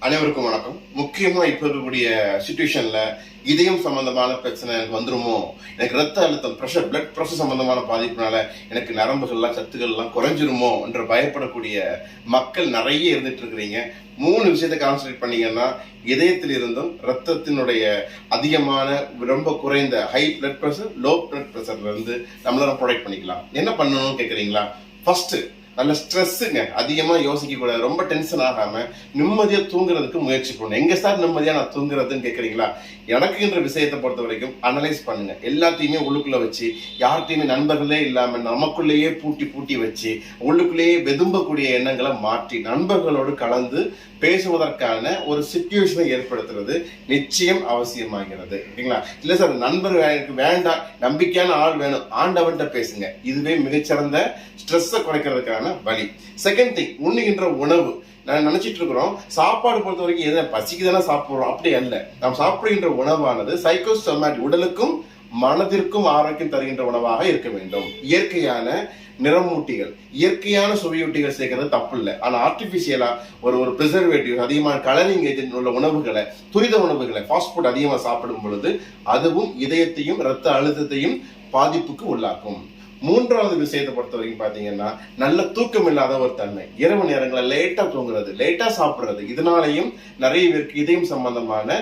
அனைவருக்கும் வணக்கம். முக்கியமா இப்ப இருக்கக்கூடிய சுச்சுவேஷன்ல இதயம் சம்பந்தமான பிரச்சனை எனக்கு வந்துருமோ? எனக்கு ரத்த அழுத்தம் ப்ரெஷர் பிளட் ப்ரெஷர் சம்பந்தமான பாதிப்புனால எனக்கு நரம்புகள்லாம் சத்துக்கள்லாம் குறைஞ்சிருமோ என்று பயப்படக்கூடிய மக்கள் நிறைய இருந்துட்டு இருக்கிறீங்க. மூணு விஷயத்தை கான்சன்ட்ரேட் பண்ணீங்கன்னா இதயத்தில் இருந்தும் ரத்தத்தினுடைய அதிகமான ரொம்ப குறைந்த high blood pressure low blood ப்ரெஷர்ல இருந்து நம்மளால ப்ரொடெக்ட் பண்ணிக்கலாம். என்ன பண்ணணும்னு கேட்குறீங்களா ஃபர்ஸ்ட் நல்ல ஸ்ட்ரெஸ்ஸுங்க. அதிகமாக யோசிக்க கூடாது ரொம்ப டென்ஷன் ஆகாமல் நிம்மதியாக தூங்குறதுக்கு முயற்சி பண்ணணும். எங்கே சார் நிம்மதியாக நான் தூங்குறதுன்னு கேட்குறீங்களா எனக்குன்ற விஷயத்தை பொறுத்த வரைக்கும் அனலைஸ் பண்ணுங்க. எல்லாத்தையுமே உள்ளுக்குள்ளே வச்சு யார்கிட்டையுமே நண்பர்களே இல்லாமல் நமக்குள்ளேயே பூட்டி பூட்டி வச்சு உள்ளுக்குள்ளேயே வெதும்பக்கூடிய எண்ணங்களை மாற்றி நண்பர்களோடு கலந்து பேசுவதற்கான ஒரு சுச்சுவேஷனை ஏற்படுத்துறது நிச்சயம் அவசியமாகிறது. சரிங்களா? இல்லை சார் நண்பர் எனக்கு வேண்டாம். நம்பிக்கையான ஆள் வேணும். ஆண்டவன்கிட்ட பேசுங்க. இதுவே மிகச்சிறந்த ஸ்ட்ரெஸ்ஸை குறைக்கிறதுக்கான வழி. செகண்ட் திங் உண்ணுகின்ற உணவு. நான் நினைச்சிட்டு இருக்கிறோம் சாப்பாடு பொறுத்த வரைக்கும் எதை பசிக்கு தானே சாப்பிடுறோம். அப்படி அல்ல. நாம் சாப்பிடுகின்ற உணவானது சைக்கோஸ்டொமேட் உடலுக்கும் மனதிற்கும் ஆரோக்கியம் தருகின்ற உணவாக இருக்க வேண்டும். இயற்கையான நிறமூட்டிகள் இயற்கையான சுவையூட்டிகள் சேர்க்கறது தப்பு இல்லை ஆனால் ஆர்டிபிஷியலா ஒரு ஒரு ப்ரிசர்வேட்டிவ் அதிகமான கலரிங் ஏஜென்ட் உள்ள உணவுகளை துரித உணவுகளை ஃபாஸ்ட் ஃபுட் அதிகமாக சாப்பிடும் பொழுது அதுவும் இதயத்தையும் ரத்த அழுத்தத்தையும் பாதிப்புக்கு உள்ளாக்கும். மூன்றாவது விஷயத்தை பொறுத்த வரைக்கும் பாத்தீங்கன்னா நல்ல தூக்கம் இல்லாத ஒரு தன்மை. இரவு நேரங்களில் லேட்டா தூங்குறது லேட்டா சாப்பிடுறது. இதனாலையும் நிறைய பேருக்கு இதயம் சம்பந்தமான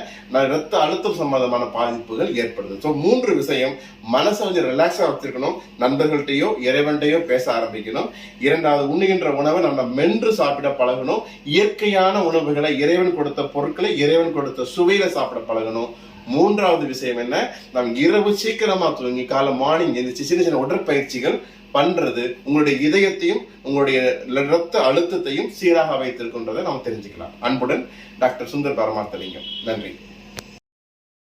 ரத்த அழுத்தம் சம்பந்தமான பாதிப்புகள் ஏற்படுது. ஸோ மூன்று விஷயம் மனசை கொஞ்சம் ரிலாக்ஸாக வச்சிருக்கணும். நண்பர்கள்ட்டையோ இறைவன்கிட்டயோ பேச ஆரம்பிக்கணும். இரண்டாவது உண்ணுகின்ற உணவை நம்ம மென்று சாப்பிட பழகணும். இயற்கையான உணவுகளை இறைவன் கொடுத்த பொருட்களை இறைவன் கொடுத்த சுவையில சாப்பிட பழகணும். மூன்றாவது விஷயம் என்ன? நாம் இரவு சீக்கிரமா தூங்கி காலை மார்னிங் எந்திரிச்சு சின்ன சின்ன உடற்பயிற்சிகள் பண்றது உங்களுடைய இதயத்தையும் உங்களுடைய ரத்த அழுத்தத்தையும் சீராக வைத்திருக்கின்றதை நாம் தெரிஞ்சுக்கலாம். அன்புடன் டாக்டர் சுந்தர் பரமார்த்தலிங்கம். நன்றி.